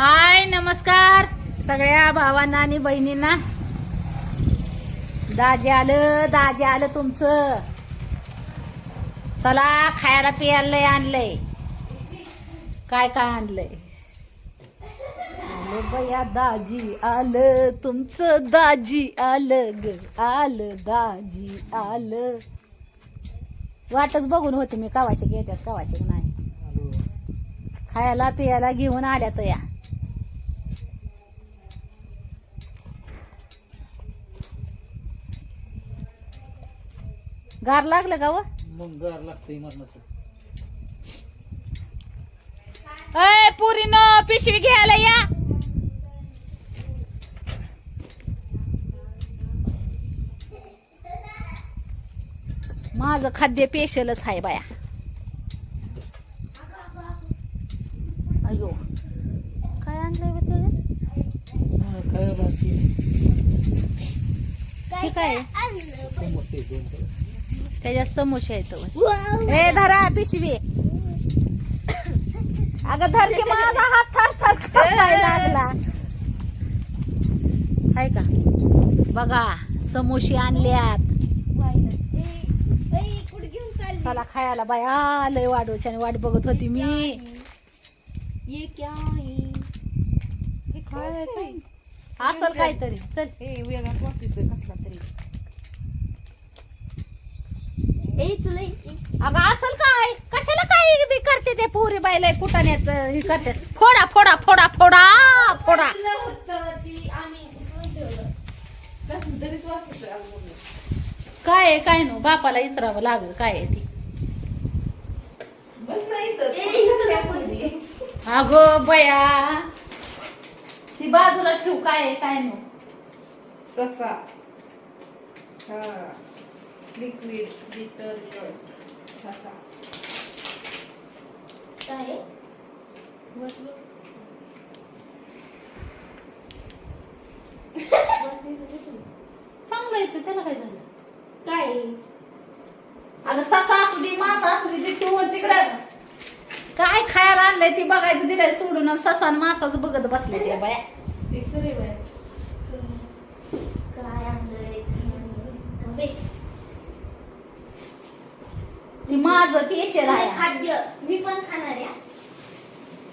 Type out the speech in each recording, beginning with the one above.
हाय नमस्कार. सगळ्या भावांना आणि बहिणींना. दाजी आलं दाजी आलं तुमचं. चला खायला पियाला लय आणलंय. काय काय आणलंय? बया दाजी आलं. तुमचं दाजी आलं ग. आलं दाजी आलं. वाटच बघून होते मी कवाचे घेतात कवाचे नाही. खायला पियाला घेऊन आल्या या. गार लागलं का व मग गार लागतंय मरणाचं अय पुरीनं पिशवी घ्यायला या माझं खाद्य पेशलच आहे बाया अयो काय आणलंय बा त्याच्यात? हा, काय बाकी हे काय आहे? दोन. त्याच्यात समोसे आहेत ए धरा पिशवी. अगं धर की माझा हात थर थर लागला. आहे का? बघा समोसे आणल्यात. चला खायला बाया लय वाढवच्याने वाट बघत होती मी. ये क्या है हे? असल काहीतरी. चल. हे वाटतोय कसला तरी. अगं असल काय? कशाला काय बी करते ते पोरी बायला फुटाण्यात हे करते? फोडा फोडा फोडा फोडा फोडा. काय आहे काय नो बापाला इतरावं लागल काय आहे ती. अगो बया. ती बाजूला ठेवू काय काय नो ससा. हा. लिक्विड डिटर्जंट ससा बघ. चांगलं येतं त्याला काय झालं? काय? अगं ससा असू दे मासा असू दे ते तिकडे. काय खायला आणलंय ती बघायचं दिलंय सोडून ससा आणि मासाचं बघत बसले ते बाया ते सरे बाय ती माझं पेशल आहे. खाद्य मी पण खाणार आहे.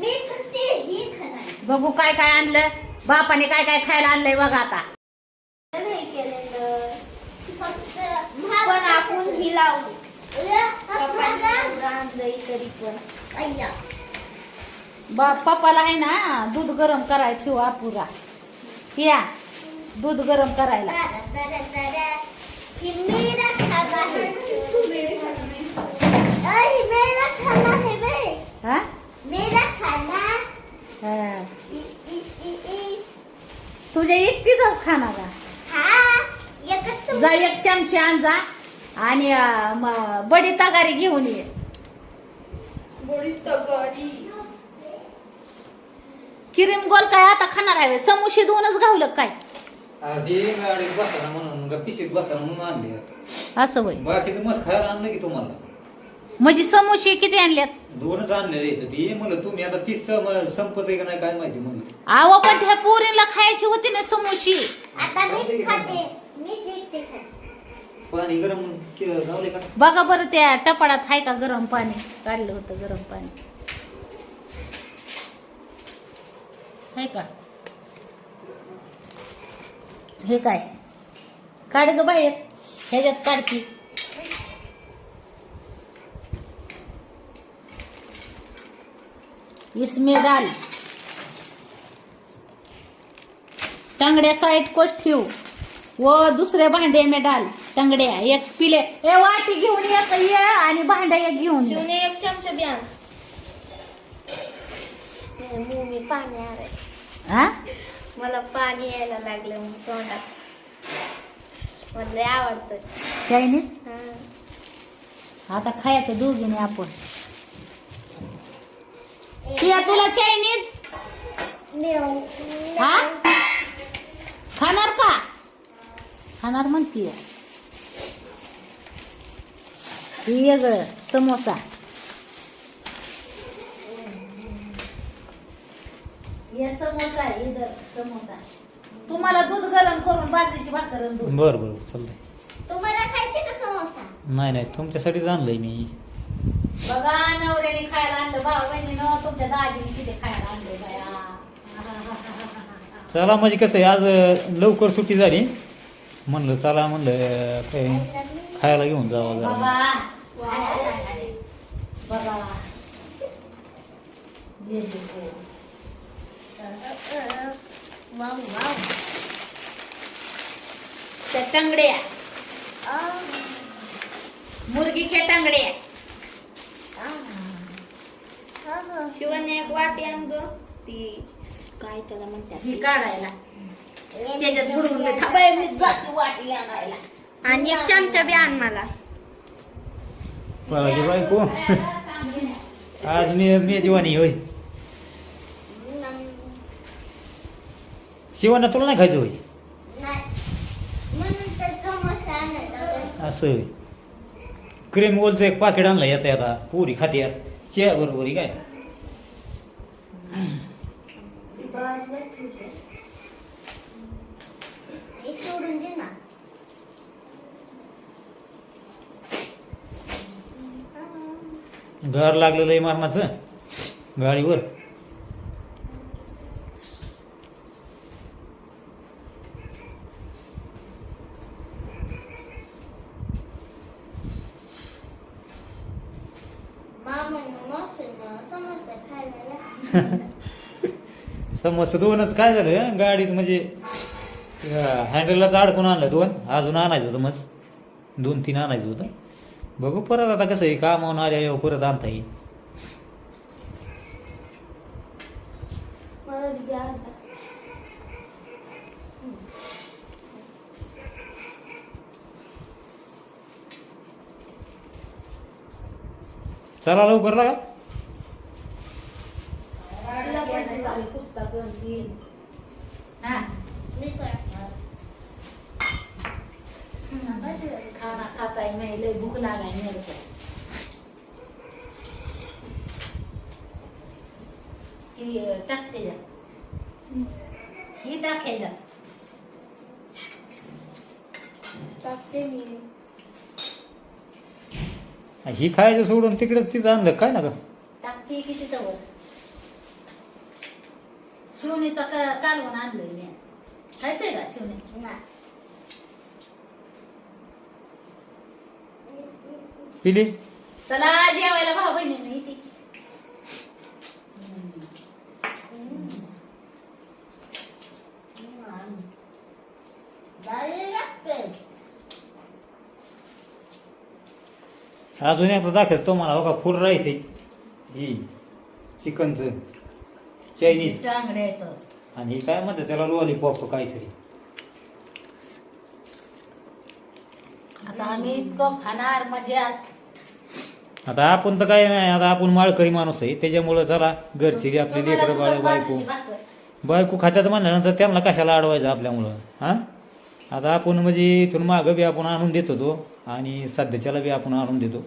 मी फक्त हे खाणार बघू काय काय आणलं. बापाने काय काय खायला आणलंय बघा आता. नाही केलेलं. फक्त पण आपण ही लावू. पप्पांनी एवढं आणलंय तरी पण. अय्या. बाप पप्पाला आहे ना दूध गरम करायला ठेवू अपुरा या दूध गरम करायला. ही खाना है बे हा? मेरा खाना। हा. इ, इ, इ, इ. तुझ्या एकटीच खाणार हा जा एक चमचे आण जा. आणि बडी तगारी घेऊन ये. गोडी तगारी. किरीम गोल काय आता खाणार आहे? समोसे दोनच घावलं काय? अर्धी म्हणून पिशीत बसायला म्हणून आणली असं बाकीचं मस्त खायला आणलं की तुम्हाला. म्हणजे समोसे किती आणल्यात? दोनच आणलेले इथं ती. म्हणलं तुम्ही आता तीस सम- संपत आहे का नाही काय माहिती म्हणलं. आव पण त्या पोरीला खायची होती ना समोशी आता मीच खाते. मीच एकटे खाते. पाणी गरम के- लावले का? बघा बरं त्या टपाडात आहे का गरम पाणी? काढलं होतं गरम पाणी. आहे का? हे काय? काढ ग बाहेर. ह्याच्यात काढती इसमें डाल। टांगड्या साईड कोच ठेव। व दुसऱ्या भांड्या में डाल। टांगड्या एक पिले। ए वाटी घेऊन एक ये आणि एक घेऊन ये. एक चमचा बी आण. मुँह में पाणी आलंय हा मला पाणी यायला लागलं मग तोंडात. मला आवडतं. चायनीज आता खायचं दोघीने आपण. किया तुला चायनीज. हा? खाणार का? खाणार म्हणतीय. हे वेगळं समोसा. ये समोसा इधर समोसा. तुम्हाला दूध गरम करून बाजरीची भाकर आणि दूध. बर बर चालतंय. तुम्हाला खायचे का समोसा? नाही नाही तुमच्यासाठीच आणलंय मी. बघा नवऱ्याने खायला आणलं भाऊ बहिणीनं तुमच्या दाजीने किती खायला आणलं बाया. चला म्हणजे कसं आहे आज लवकर सुट्टी झाली. म्हणलं चला म्हणलं काय खायला घेऊन जावं जरा. बघा. टंगड्या. मुर्गीच्या टंगड्या. शिवाने एक वाटी आणतो. ती काय त्याला ही म्हणतात काढायला. त्याच्यात थांबाय मी जाते वाटी आणायला. आणि एक चमचा बी आण मला. बायको. आज मी मी दिवाणी होय. शिवाना तुला नाही खायचं होय? असं होय क्रीम ओलचं एक पाकिट आणलं येता येता पुरी खाते चहा बरोबर काय? घर लागलेलं आहे मारणाचं गाडीवर समोसा खायला समस्या दोनच. काय झालं? गाडीत म्हणजे हँडललाच अडकून आणलं दोन. अजून आणायचं होतं मस्त. दोन तीन आणायचं होतं. बघू परत आता कसं आहे. कामावून आल्या परत आणता येईल. मला द्या आता. चला लवकर लागा पुस्तक हा. खाना खाताय मी लय भूक लागाय मेरे को ही टाक त्याच्यात ही टाक ह्याच्यात टाकते मी ही खायचं सोडून तिकडे तिचं आणलं काय ना का टाकते किती तवर शिवणीचा क- कालवण आणलंय मी. खायचंय का शिवणी नाही. पिली चला जेवायला भाऊ बहिणी ती. अजून एकदा दाखव तुम्हाला हो का फुल आहे. ही चिकनचं. चायनीज येतं आणि ही काय म्हणतात त्याला लॉलीपॉप काहीतरी. आता आम्ही इतकं खाणार मजात आता आपण तर काय नाही आता आपण माळकरी माणूस आहे त्याच्यामुळं चला घरची बी आपली लेकरं बाळ बायको. बायको खात्यात म्हणल्यानंतर त्यांना कशाला अडवायचं आपल्यामुळं हा? आता आपण म्हणजे इथून मागं बी आपण आणून देत होतो आणि सध्याच्याला बी आपण आणून देतो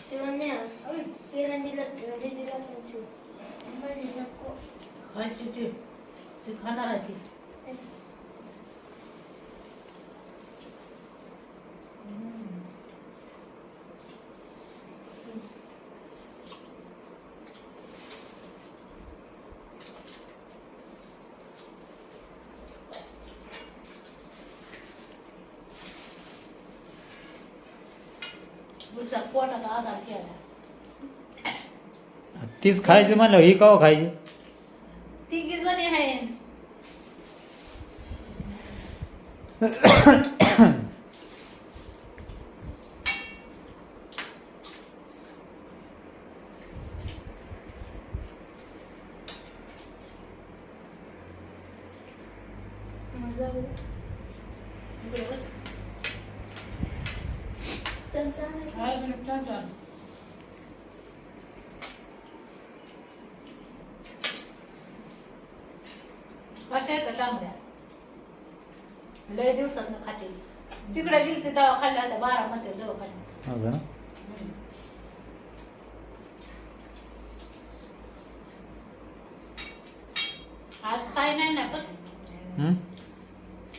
शिवाने, अं, शिवरांनीला- दीदीला पण शिव. मला नको. खायची ती ती खाणार आहे ती आधार केला तीच खायची म्हणलं ही काव खायची? तिघी जणी आहे इकडे बस. चमचा आणायचा. हा, इकडे टाक जा. कशा आहेत? टांगड्या लय दिवसात खाते. तिकडे गेली दवा खाल्ल्या होत्या बारा मध्ये दवाखान्यात ना आज काय नाही ना पण? हं?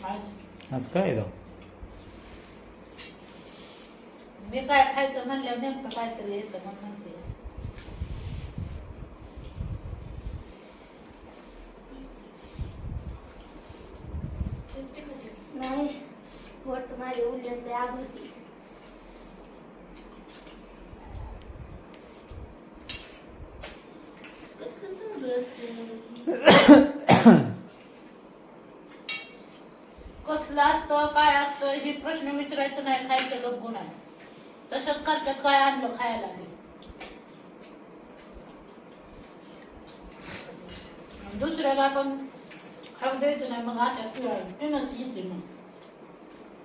आज. आज काय आहे? मी काय खायचं म्हणल्यावर नेमकं काहीतरी येतं म्हणून म्हणते नाही पोट माझे आग होती. कसलं असतं काय असतं हे प्रश्न विचारायचं नाही खायचं लोक आहे तसंच करतात काय आणलं खायला दुसऱ्याला पण खाऊ द्यायचं नाही मग अशा पिवळा तिनंच येते मग.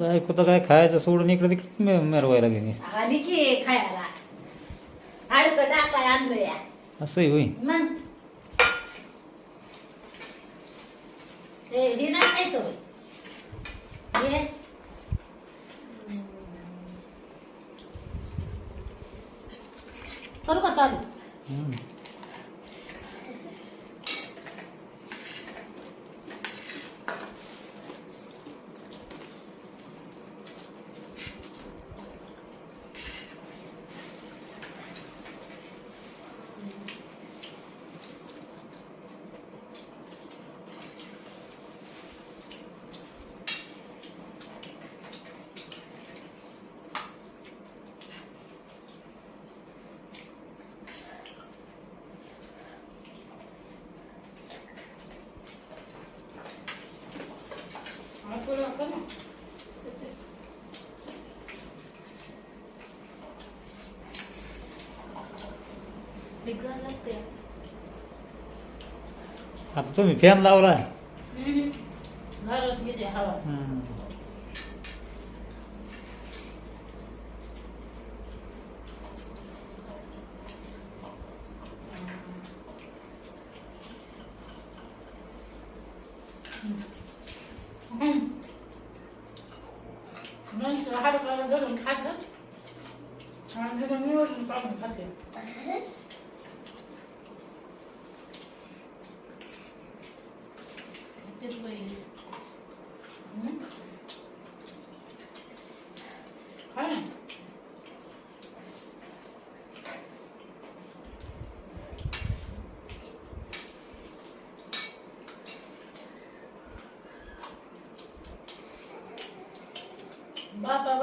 बायको तर काय खायचं सोडून इकडे तिकडे मेरवायला गेली. आली की खायला. हाडकं टाकाय आणलं या. असंही होई मग हे हे नाही खायचं होय हे करू का चालू हं. बिगर लागते आता तुम्ही फॅन लावला हवा हं. माणसं हाडकाला धरून खातात आणि तिथं निवडून काढून खाते तेच बाई. हं? खा ना.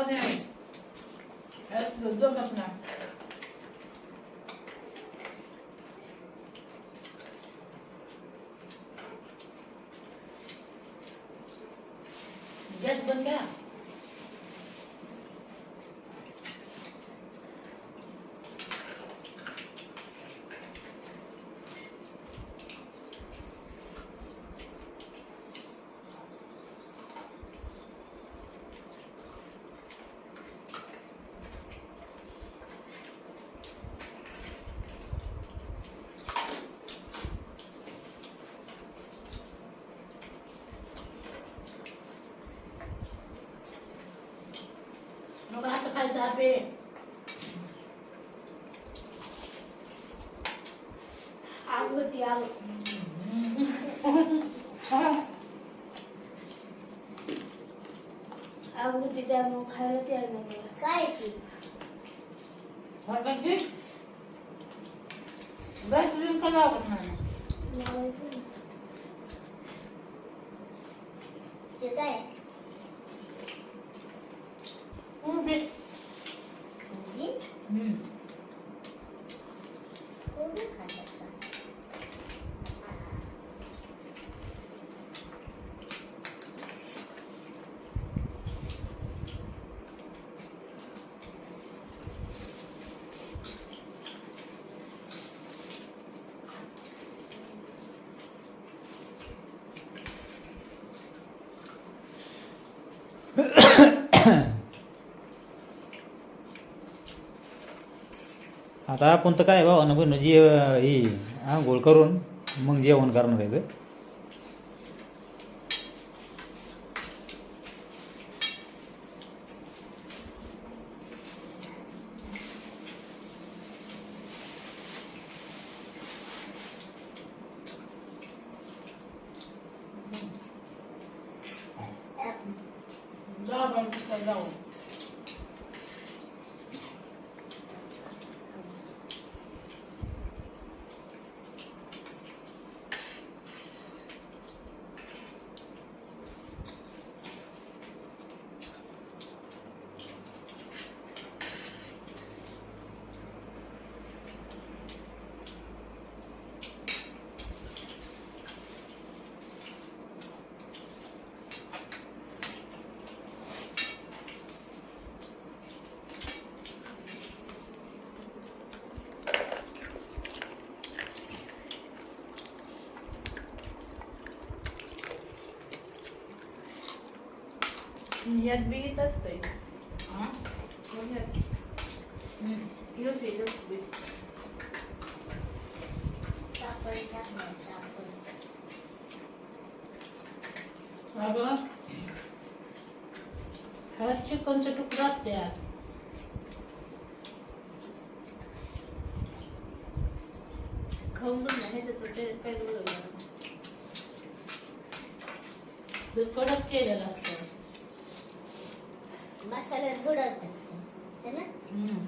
बापा बने असलं जमत नाही गॅस असं खायचं आपे आग होती आग आग होती त्यामुळे खायला तयार नाही मला काय ती वाटत की गॅस लिंक लावत नाही लावायचं ना. ते काय उभी आता आपण तर काय भावानं पण जे ही आंघोळ करून मग जेवण करणार आहे तर जा आपण तिथं जाऊ यात बीच असते हा? ह्यात हम्म. ह्योच आहे, ह्योच बीच. सापड टाकणार सापड हा बघ. हा चिकनचा तुकडा असते हा. खाऊन बघ ना ह्याच्यात ते काय बोलवलं ते कडक केलेलं असतं. मसाल्यात बुडवतात है ना हम्म.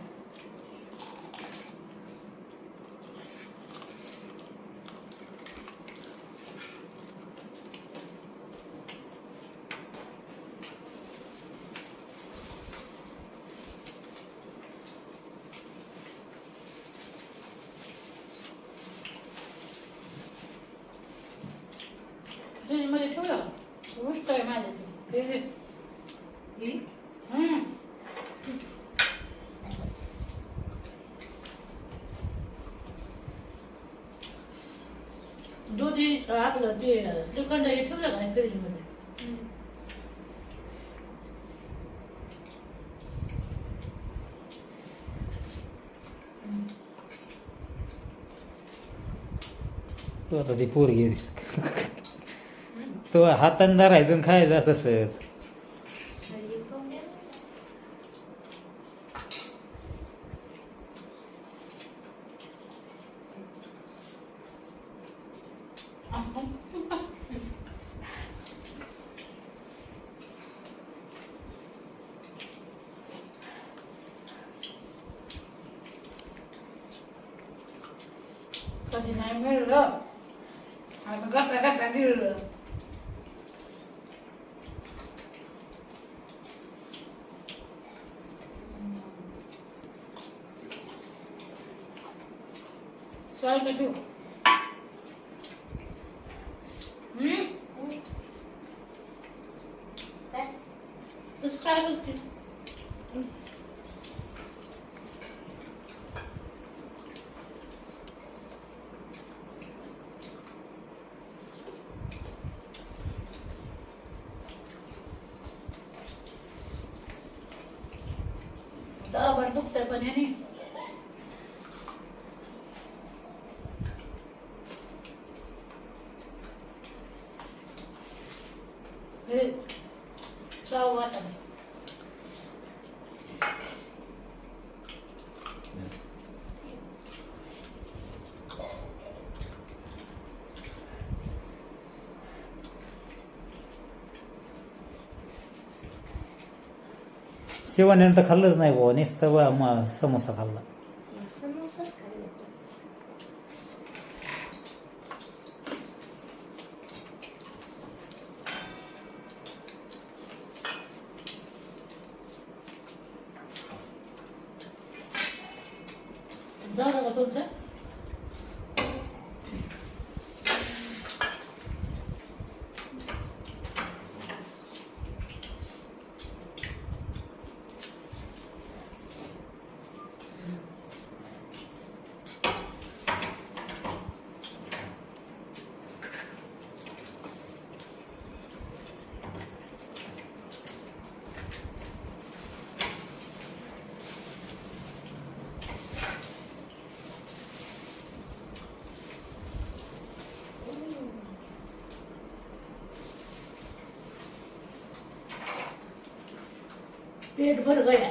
फ्रीजमध्ये ठेवलं गोष्ट आहे माझ्या ते. हे, हे. ही हम्म. दूध हे आपलं ते श्रीखंड हे ठेवलं का फ्रीजमध्ये तो आता ती पोरगी तो हाताने धरायचं आणि खायचं तसंच कधी नाही मिळलं आता गप्पा गप्पा गिळलं चाल का ठेव हम्म काय? तसं काय बघते दाबड दुखतंय पण याने हे चाव वाटा शिवानंतर खाल्लंच नाही बुवा नुसतं बा म- समोसा खाल्ला समोसाच खाल्लं. झालं का तुमचं पेट भर गया.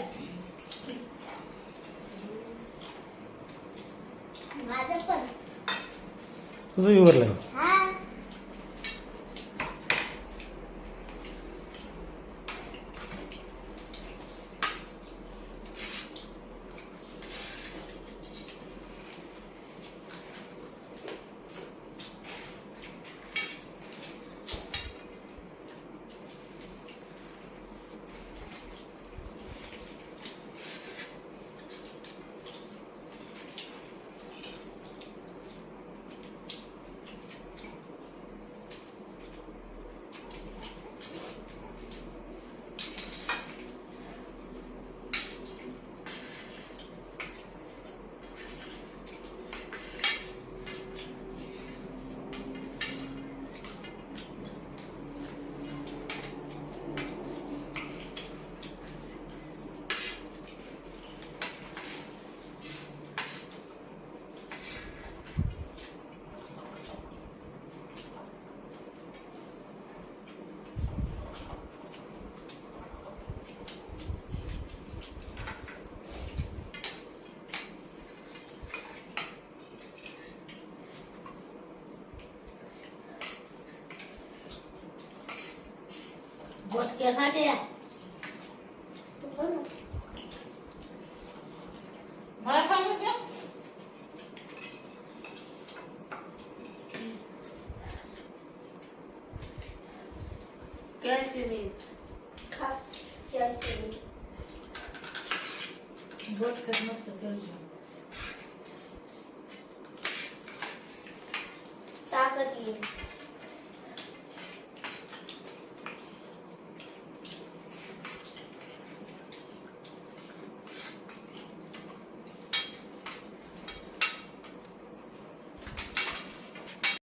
तुझं विवरलं हा बोटक्या खात्या तू